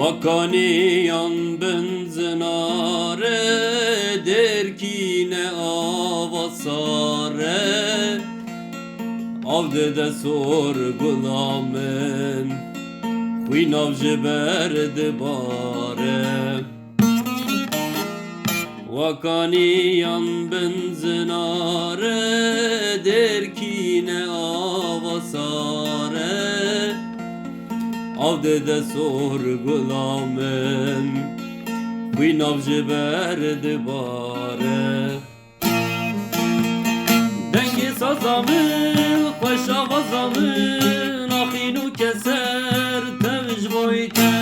Vakaniyan benzinare derkine avasare Avde de sorgulamen Xwîn av ji ber dibare Vakaniyan benzinare derkine avasare Avde de sorgulamen Xwîn av ji ber dibare Dengê saza min, xweş avaza min Axîn û keser tev ji bo te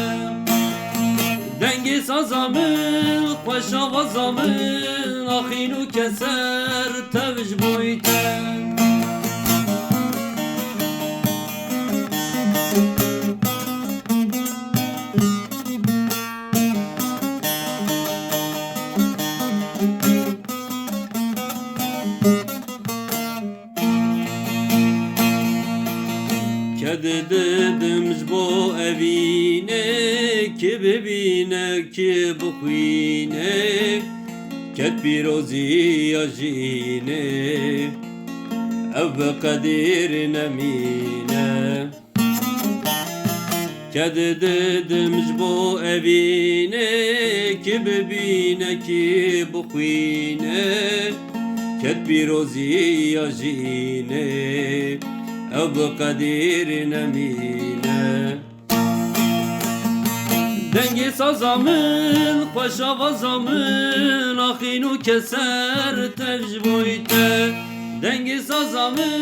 Dengê saza min, xweş avaza min Axîn û keser tev ji bo te dedim bo evîne ki bibîne ki bixwîne Ket pîroziya jîne ev bi qedir nemîne Kedi dedim bo evîne ki bibîne ki bixwîne Ket pîroziya jîne ev bi qedir nemîne Dengê saza min, xweş avaza min Axîn û keser tev ji bo te Dengê saza min,